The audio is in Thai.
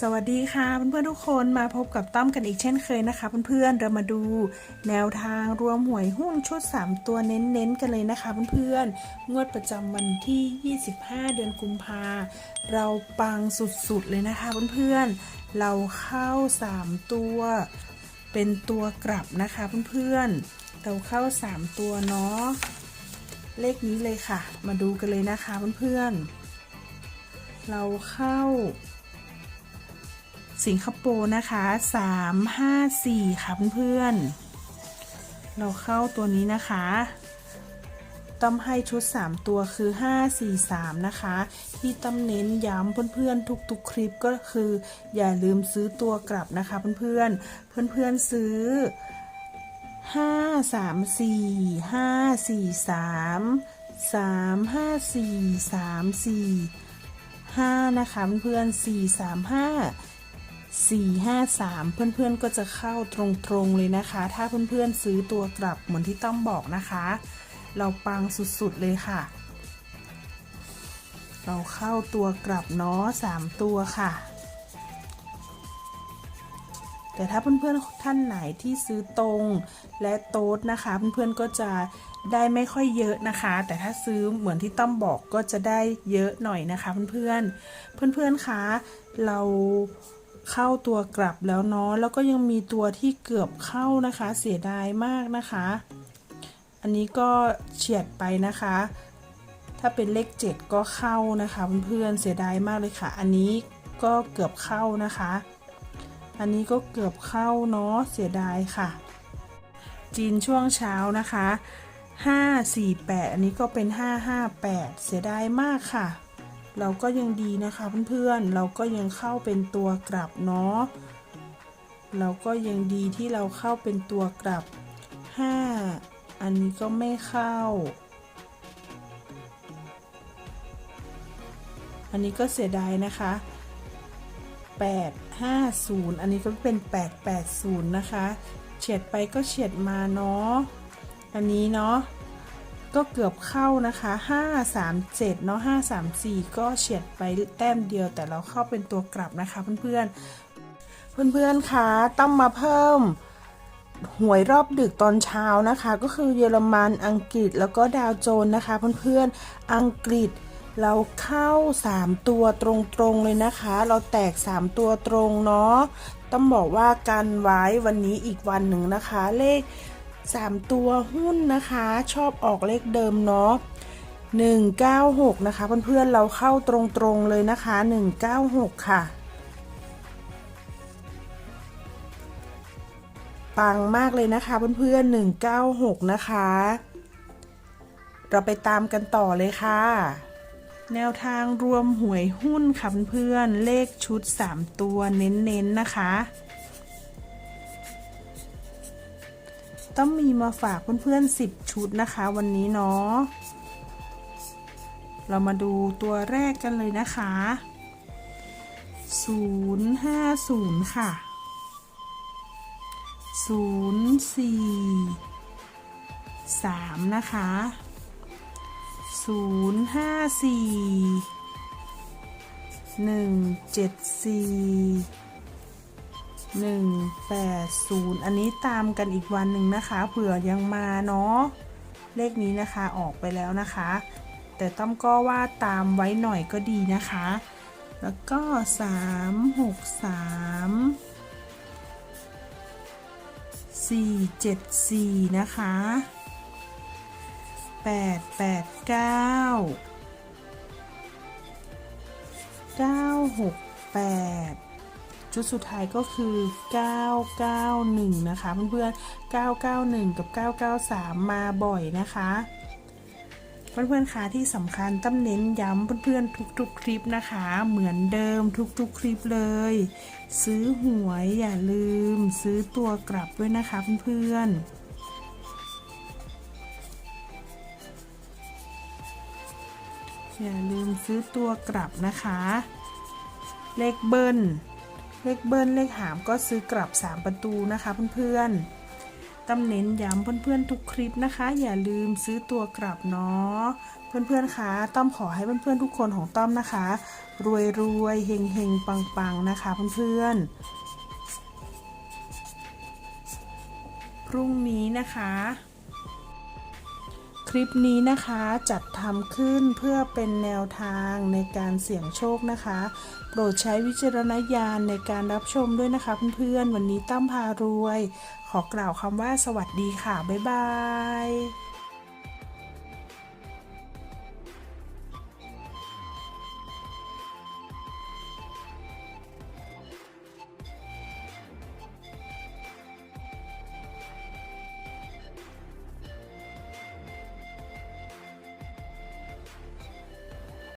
สวัสดีค่ะเพื่อนๆทุกคนมาพบกับต้อมกันอีกเช่นเคยนะคะ เพื่อนๆเรามาดูแนวทางรวมหวยหุ้นชุด 3 ตัวเน้นๆกันเลยนะคะ เพื่อนๆงวดประจำวันที่ 25 เดือนกุมภาเราปังสุดๆเลยนะคะเพื่อนๆเราเข้า 3 ตัว เป็นตัวกลับนะคะเพื่อนๆเราเข้า 3 ตัวเนาะเลขนี้เลยค่ะ มาดูกันเลยนะคะเพื่อนๆเราเข้า สิงคโปร์นะคะ354ค่ะเพื่อนๆ เราเข้าตัวนี้นะคะ ต้อมให้ชุด 3 ตัวคือ 543 นะคะ ที่ต้อมเน้นย้ำเพื่อนๆ ทุกๆ คลิปก็คือ อย่าลืมซื้อตัวกลับนะคะเพื่อนๆ เพื่อนๆ ซื้อ 534 543 354 34 5นะคะเพื่อนๆ435 453 เพื่อนๆก็จะเข้าตรงๆเลยนะคะ ถ้าเพื่อนๆซื้อตัวกลับเหมือนที่ต้องบอกนะคะ เราปังสุดๆเลยค่ะ เราเข้าตัวกลับเนาะ3ตัวค่ะ แต่ถ้าเพื่อนๆท่านไหนที่ซื้อตรงและโต๊ดนะคะ เพื่อนๆก็จะได้ไม่ค่อยเยอะนะคะ แต่ถ้าซื้อเหมือนที่ต้อมบอกก็จะได้เยอะหน่อยนะคะ เพื่อนๆเพื่อนๆคะเรา เข้าตัวกลับแล้วเนาะแล้วก็ยังมีตัวที่เกือบเข้านะคะ เสียดายมากนะคะ อันนี้ก็เฉียดไปนะคะ ถ้าเป็นเลข 7 ก็เข้านะคะเพื่อนๆเสียดายมากเลยค่ะ อันนี้ก็เกือบเข้านะคะ อันนี้ก็เกือบเข้าเนาะเสียดายค่ะ จีนช่วงเช้านะคะ548 อันนี้ก็เป็น 558 เสียดายมากค่ะ เราก็ยังดีนะคะเพื่อนๆ เราก็ยังเข้าเป็นตัวกลับเนาะ เราก็ยังดีที่เราเข้าเป็นตัวกลับ 5 อันนี้ก็ไม่เข้า อันนี้ก็เสียดายนะคะ 850 อันนี้ก็เป็น 880 นะคะ เฉียดไปก็เฉียดมาเนาะ อันนี้เนาะ ก็เกือบเข้านะคะ 537 เนาะ 534 ก็เฉียดไปแต้มเดียวแต่เราเข้าเป็นตัวกลับนะคะเพื่อนๆ เพื่อนๆคะต้องมาเพิ่มหวยรอบดึกตอนเช้านะคะ ก็คือเยอรมันอังกฤษแล้วก็ดาวโจนส์นะคะ เพื่อนๆ อังกฤษเราเข้า 3 ตัวตรงๆเลยนะคะ เราแตก 3 ตัวตรงเนาะต้องบอกว่ากันไว้วันนี้อีกวันหนึ่งนะคะ เลข 3 ตัวหุ้นนะคะ ชอบออกเลขเดิมเนาะ196 นะคะ เพื่อนๆเราเข้าตรงๆเลยนะคะ 196 ค่ะ ปังมากเลยนะคะ เพื่อนๆ196 นะคะ เราไปตามกันต่อเลยค่ะ แนวทางรวมหวยหุ้นค่ะเพื่อนๆเลขชุด 3 ตัวเน้นๆนะคะ ต้องมีมาฝากเพื่อนๆ 10 ชุดนะคะวันนี้เนาะ เรามาดูตัวแรกกันเลยนะคะ 050 ค่ะ 0 4 3 นะคะ 0 5 4 1 7 4 180 อันนี้ตามกันอีกวันหนึ่งนะคะ เผื่อยังมาเนาะเลขนี้นะคะออกไปแล้วนะคะ แต่ต้อมก็ว่าตามไว้หน่อยก็ดีนะคะ แล้วก็ 3 6 3 4 7 4 นะคะ 8 8 9 9 6 8 ชุดสุดท้ายก็คือ 991 นะคะ เพื่อนๆ 991 กับ 993 มาบ่อยนะคะเพื่อนๆคะที่สำคัญตั้มเน้นย้ำเพื่อนๆทุกๆ คลิปนะคะ เหมือนเดิมทุกๆ คลิปเลย ซื้อหวยอย่าลืม ซื้อตัวกลับด้วยนะคะเพื่อนๆอย่าลืมซื้อตัวกลับนะคะ เลขเบิ้ล เลขเบิ้ลเลขหามก็ซื้อกลับ 3 ประตูนะคะเพื่อนๆตั้มเน้นย้ำเพื่อนๆทุกคลิปนะคะ อย่าลืมซื้อตัวกลับเนาะเพื่อนๆคะต้อมขอให้เพื่อนๆทุกคนของต้อมนะคะ รวยรวยเฮงเฮงปังปังๆนะคะเพื่อนๆพรุ่งนี้นะคะ ลิปนี้นะคะจัดทำขึ้นเพื่อเป็นแนวทางในการเสี่ยงโชคนะคะ โปรดใช้วิจารณญาณในการรับชมด้วยนะคะเพื่อนๆ วันนี้ตั้มพารวย ขอกล่าวคำว่าสวัสดีค่ะ บ๊ายบาย